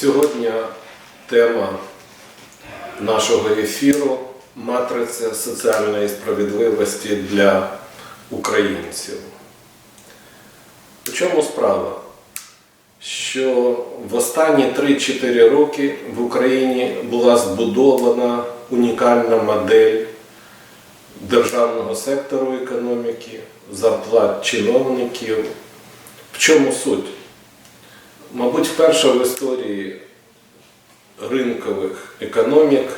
Сьогодні тема нашого ефіру матриця соціальної справедливості для українців. У чому справа? Що в останні 3-4 роки в Україні була збудована унікальна модель державного сектору економіки, зарплат чиновників. В чому суть? Мабуть, вперше в історії ринкових економік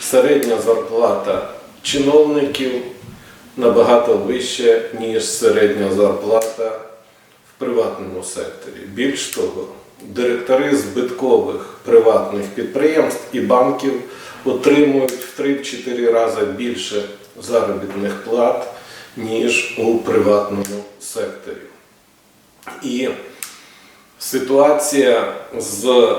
середня зарплата чиновників набагато вища, ніж середня зарплата в приватному секторі. Більш того, директори збиткових приватних підприємств і банків отримують в 3-4 рази більше заробітних плат, ніж у приватному секторі. І ситуація з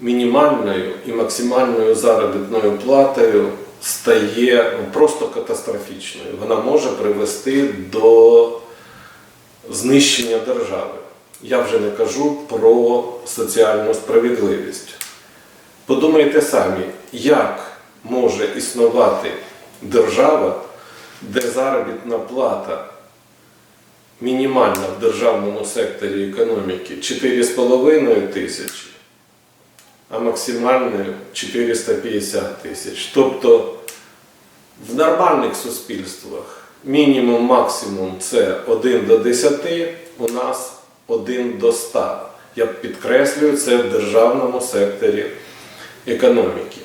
мінімальною і максимальною заробітною платою стає просто катастрофічною. Вона може привести до знищення держави. Я вже не кажу про соціальну справедливість. Подумайте самі, як може існувати держава, де заробітна плата мінімальна в державному секторі економіки 4,5 тисячі, а максимальною 450 тисяч. Тобто в нормальних суспільствах мінімум, максимум це 1 до 10, у нас 1 до 100. Я підкреслюю це в державному секторі економіки.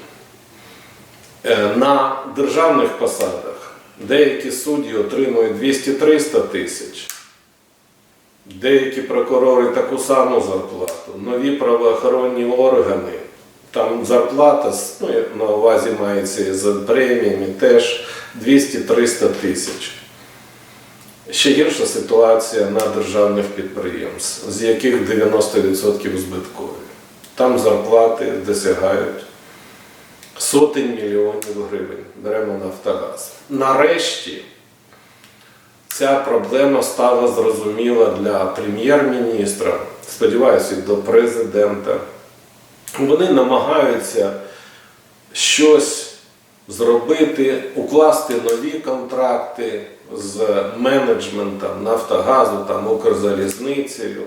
Е, На державних посадах деякі судді отримують 200-300 тисяч. Деякі прокурори таку саму зарплату, нові правоохоронні органи, там зарплата, ну, на увазі мається за преміями, теж 200-300 тисяч. Ще гірша ситуація на державних підприємств, з яких 90% збиткові. Там зарплати досягають сотень мільйонів гривень. Беремо Нафтогаз. Нарешті ця проблема стала зрозуміла для прем'єр-міністра, сподіваюся, до президента. Вони намагаються щось зробити, укласти нові контракти з менеджментом Нафтогазу, там, Укрзалізницею.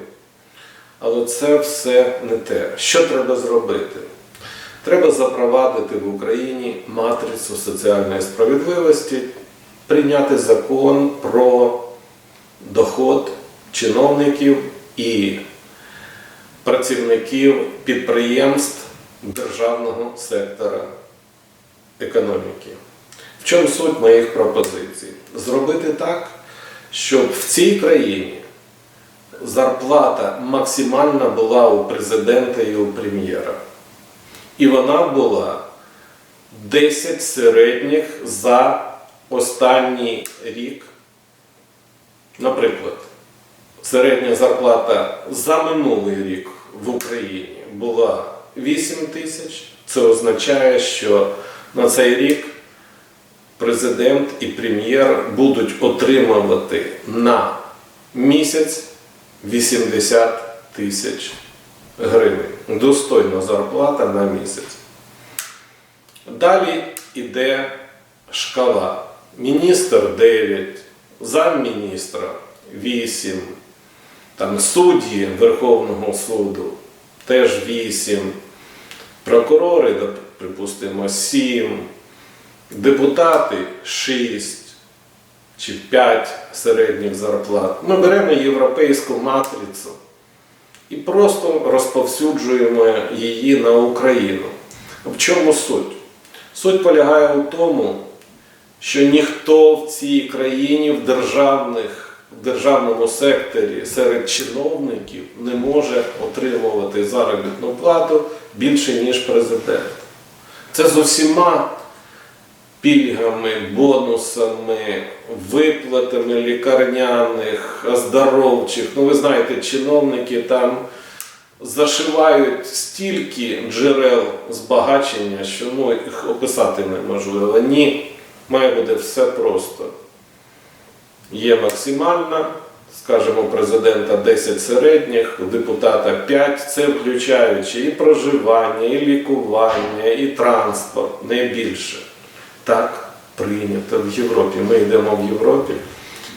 Але це все не те. Що треба зробити? Треба запровадити в Україні матрицю соціальної справедливості, прийняти закон про доход чиновників і працівників підприємств державного сектора економіки. В чому суть моїх пропозицій? Зробити так, щоб в цій країні зарплата максимальна була у президента і у прем'єра. І вона була 10 середніх за останній рік. Наприклад, середня зарплата за минулий рік в Україні була 8 тисяч. Це означає, що на цей рік президент і прем'єр будуть отримувати на місяць 80 тисяч гривень. Достойна зарплата на місяць. Далі йде шкала. Міністр 9, замміністра 8, там судді Верховного суду теж 8, прокурори, припустимо, 7, депутати 6 чи 5 середніх зарплат. Ми беремо європейську матрицю і просто розповсюджуємо її на Україну. В чому суть? Суть полягає у тому, що ніхто в цій країні в, державних, в державному секторі серед чиновників не може отримувати заробітну плату більше, ніж президент. Це з усіма пільгами, бонусами, виплатами лікарняних, оздоровчих. Ну, ви знаєте, чиновники там зашивають стільки джерел збагачення, що ну, їх описати неможливо. Ні, має бути все просто. Є максимальна скажімо, президента 10 середніх, у депутата 5, це включаючи і проживання, і лікування, і транспорт, не більше. Так прийнято в Європі. Ми йдемо в Європі,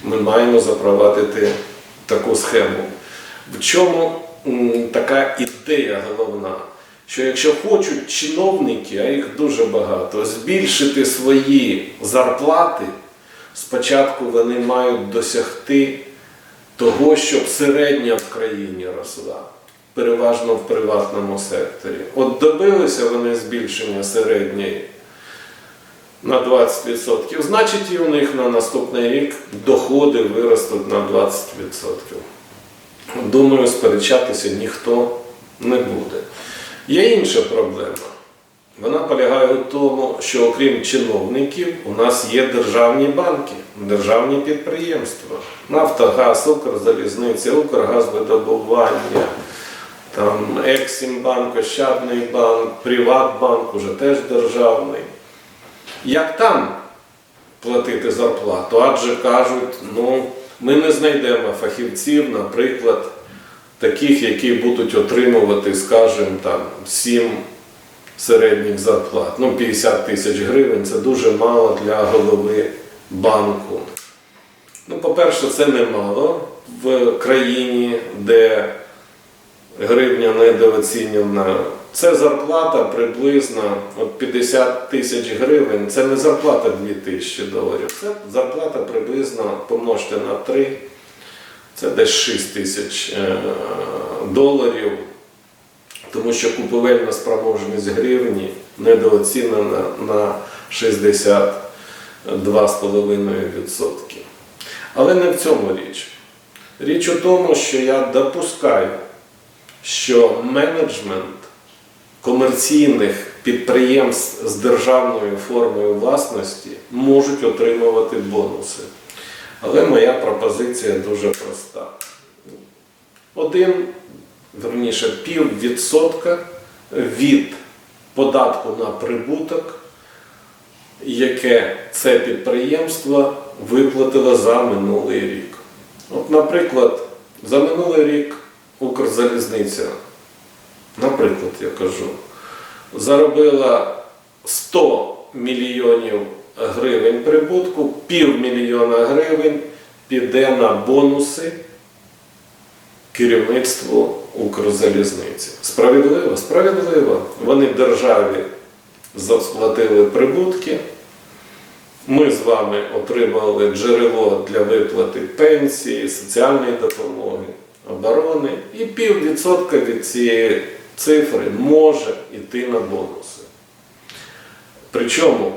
ми маємо запровадити таку схему. В чому така ідея головна? Що якщо хочуть чиновники, а їх дуже багато, збільшити свої зарплати, спочатку вони мають досягти того, щоб середня в країні росла, переважно в приватному секторі. От добилися вони збільшення середньої на 20%, значить і у них на наступний рік доходи виростуть на 20%. Думаю, сперечатися ніхто не буде. Є інша проблема. Вона полягає у тому, що окрім чиновників, у нас є державні банки, державні підприємства, Нафтогаз, Укрзалізниця, Укргазвидобування, там Ексімбанк, Ощадний банк, Приватбанк, уже теж державний. Як там платити зарплату? Адже кажуть, ну, ми не знайдемо фахівців, наприклад, таких, які будуть отримувати, скажімо, там 7 середніх зарплат. Ну, 50 тисяч гривень це дуже мало для голови банку. Ну, по-перше, це немало в країні, де гривня недооцінена. Це зарплата приблизно от 50 тисяч гривень. Це не зарплата 2 тисячі доларів. Це зарплата приблизно помножте на 3. Це десь 6 тисяч е, доларів. Тому що купівельна спроможність гривні недооцінена на 62,5%. Але не в цьому річ. Річ у тому, що я допускаю, що менеджмент комерційних підприємств з державною формою власності можуть отримувати бонуси. Але моя пропозиція дуже проста. Один, верніше, пів відсотка від податку на прибуток, яке це підприємство виплатило за минулий рік. От, наприклад, за минулий рік Укрзалізниця, наприклад, я кажу, заробила 100 мільйонів гривень прибутку, півмільйона гривень піде на бонуси керівництву Укрзалізниці. Справедливо? Справедливо. Вони державі сплатили прибутки. Ми з вами отримали джерело для виплати пенсії, соціальної допомоги, оборони, і піввідсотка від цієї цифри може йти на бонуси. Причому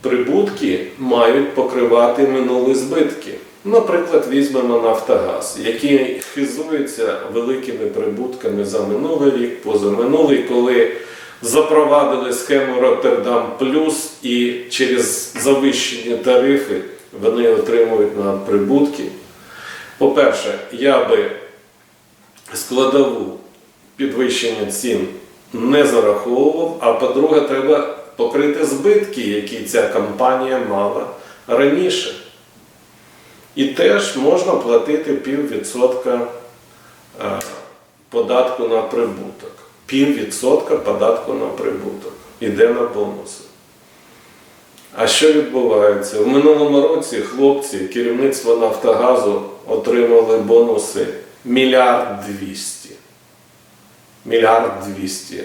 прибутки мають покривати минулі збитки. Наприклад, візьмемо Нафтогаз, який хизується великими прибутками за минулий рік, позаминулий, коли запровадили схему Роттердам Плюс і через завищені тарифи вони отримують надприбутки. По-перше, я би складову підвищення цін не зараховував, а по-друге, треба покрити збитки, які ця компанія мала раніше. І теж можна платити піввідсотка е, податку на прибуток. Піввідсотка податку на прибуток. Іде на бонуси. А що відбувається? В минулому році хлопці, керівництво Нафтогазу отримали бонуси мільярд двісті. Мільярд двісті.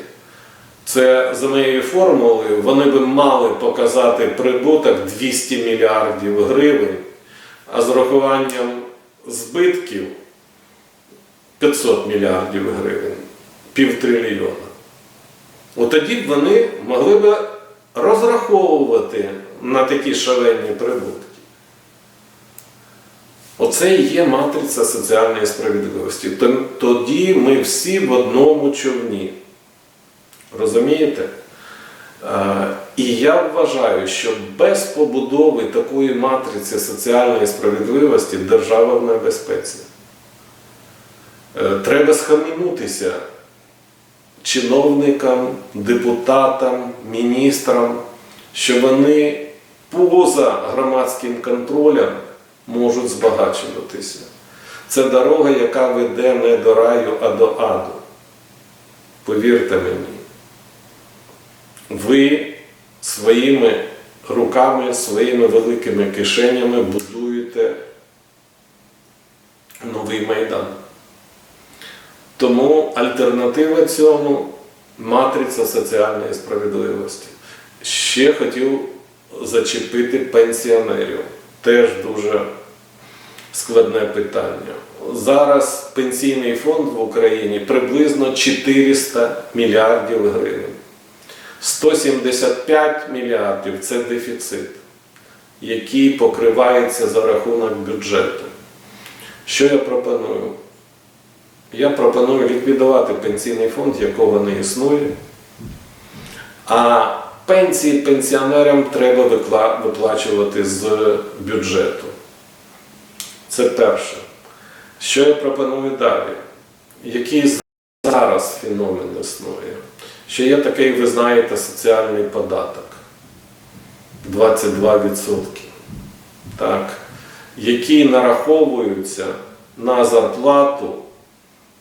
Це за моєю формулою вони би мали показати прибуток 200 мільярдів гривень, а з урахуванням збитків 500 мільярдів гривень, півтрильйона. От тоді б вони могли б розраховувати на такі шалені прибутки. Оце і є матриця соціальної справедливості. Тоді ми всі в одному човні. Розумієте? Е, І я вважаю, що без побудови такої матриці соціальної справедливості держава в небезпеці. Е, Треба схаменутися чиновникам, депутатам, міністрам, що вони поза громадським контролем можуть збагачуватися. Це дорога, яка веде не до раю, а до аду. Повірте мені. Ви своїми руками, своїми великими кишенями будуєте новий майдан. Тому альтернатива цьому матриця соціальної справедливості. Ще хотів зачепити пенсіонерів. Теж дуже складне питання. Зараз пенсійний фонд в Україні приблизно 400 мільярдів гривень. 175 мільярдів це дефіцит, який покривається за рахунок бюджету. Що я пропоную? Я пропоную ліквідувати пенсійний фонд, якого не існує. А пенсії пенсіонерам треба виплачувати з бюджету. Це перше. Що я пропоную далі? Який зараз феномен існує? Що є такий, ви знаєте, соціальний податок 22%, так, які нараховуються на зарплату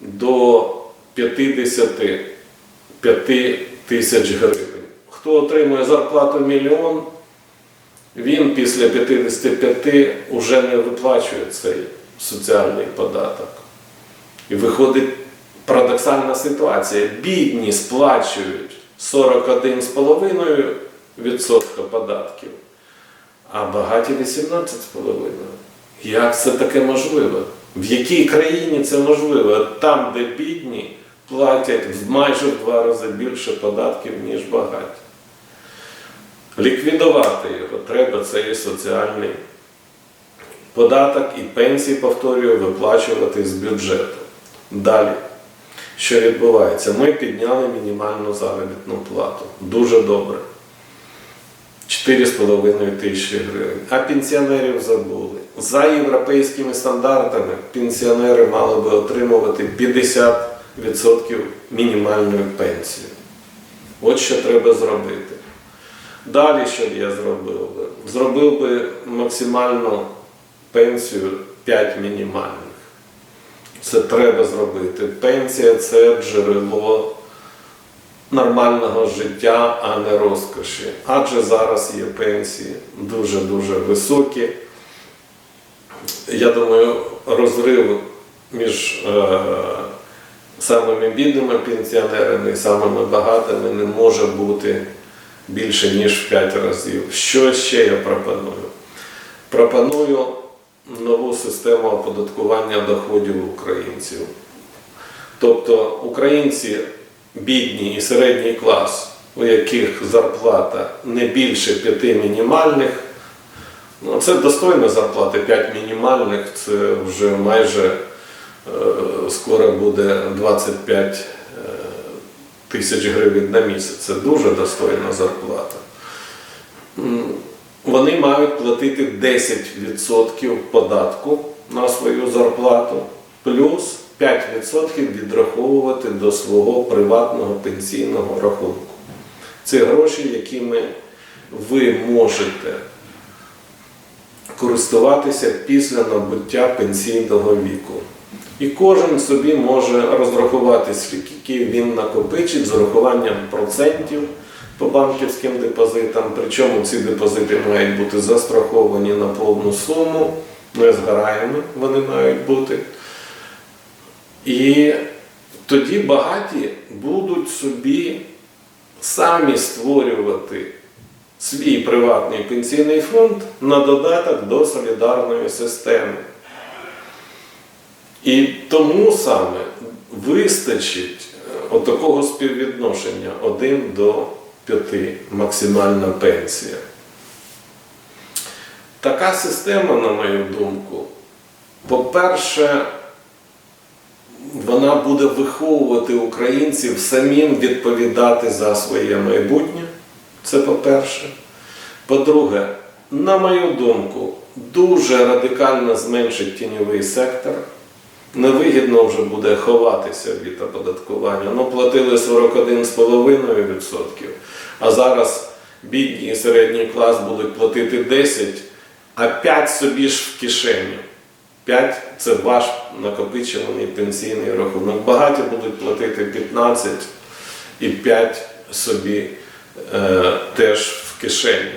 до 55 тисяч гривень. Хто отримує зарплату мільйон, він після 55 вже не виплачує цей соціальний податок. І виходить парадоксальна ситуація. Бідні сплачують 41,5% податків, а багаті 18,5%. Як це таке можливо? В якій країні це можливо? Там, де бідні, платять майже в два рази більше податків, ніж багаті. Ліквідувати його треба цей соціальний податок і пенсії, повторюю, виплачувати з бюджету. Далі, що відбувається? Ми підняли мінімальну заробітну плату. Дуже добре. 4,5 тисячі гривень. А пенсіонерів забули. За європейськими стандартами пенсіонери мали би отримувати 50% мінімальної пенсії. От що треба зробити. Далі, що б я зробив би? Зробив би максимальну пенсію 5 мінімальних. Це треба зробити. Пенсія це джерело нормального життя, а не розкоші. Адже зараз є пенсії дуже-дуже високі. Я думаю, розрив між е, самими бідними пенсіонерами і самими багатими не може бути більше, ніж в 5 разів. Що ще я пропоную? Пропоную нову систему оподаткування доходів українців. Тобто українці бідні і середній клас, у яких зарплата не більше 5 мінімальних, ну це достойна зарплата 5 мінімальних, це вже майже е, скоро буде 25 е, тисяч гривень на місяць. Це дуже достойна зарплата. Вони мають платити 10% податку на свою зарплату, плюс 5% відраховувати до свого приватного пенсійного рахунку. Це гроші, якими ви можете користуватися після набуття пенсійного віку. І кожен собі може розрахувати, скільки він накопичить з урахуванням процентів по банківським депозитам. Причому ці депозити мають бути застраховані на повну суму, не згораємо, вони мають бути. І тоді багаті будуть собі самі створювати свій приватний пенсійний фонд на додаток до солідарної системи. І тому саме вистачить е, отакого співвідношення 1 до 5 максимальна пенсія. Така система, на мою думку, по-перше, вона буде виховувати українців самим відповідати за своє майбутнє. Це по-перше. По-друге, на мою думку, дуже радикально зменшить тіньовий сектор. Невигідно вже буде ховатися від оподаткування. Ну, платили 41,5%, а зараз бідні і середній клас будуть платити 10%, а 5% собі ж в кишеню. 5 це ваш накопичуваний пенсійний рахунок. Багаті будуть платити 15 і 5 собі е, теж в кишені.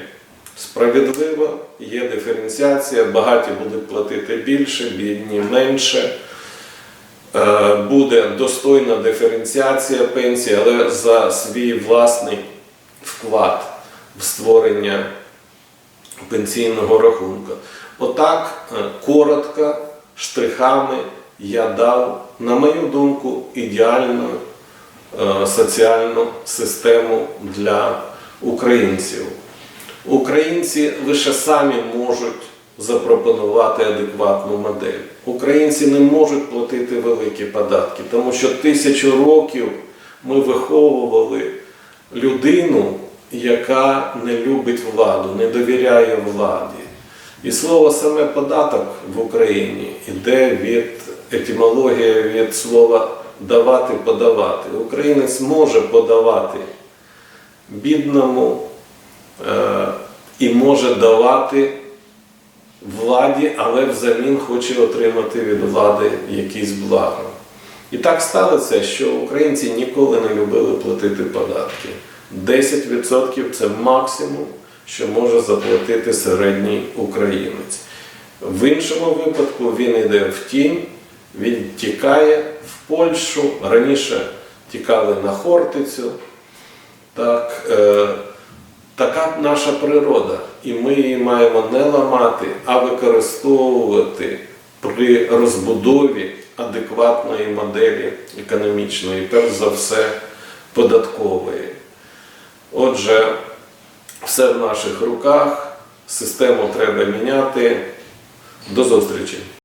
Справедливо, є диференціація, багаті будуть платити більше, бідні менше. Е, Буде достойна диференціація пенсії, але за свій власний вклад в створення пенсійного рахунку. Отак, е, коротко, штрихами я дав, на мою думку, ідеальну е, соціальну систему для українців. Українці лише самі можуть запропонувати адекватну модель. Українці не можуть платити великі податки, тому що тисячу років ми виховували людину, яка не любить владу, не довіряє владі. І слово саме податок в Україні йде від етимології від слова давати, подавати. Українець може подавати бідному е, і може давати владі, але взамін хоче отримати від влади якісь блага. І так сталося, що українці ніколи не любили платити податки. 10% це максимум, що може заплатити середній українець. В іншому випадку він йде в тінь, він тікає в Польщу. Раніше тікали на Хортицю. Так, е, така наша природа, і ми її маємо не ламати, а використовувати при розбудові адекватної моделі економічної, перш за все податкової. Отже, все в наших руках, систему треба міняти. До зустрічі!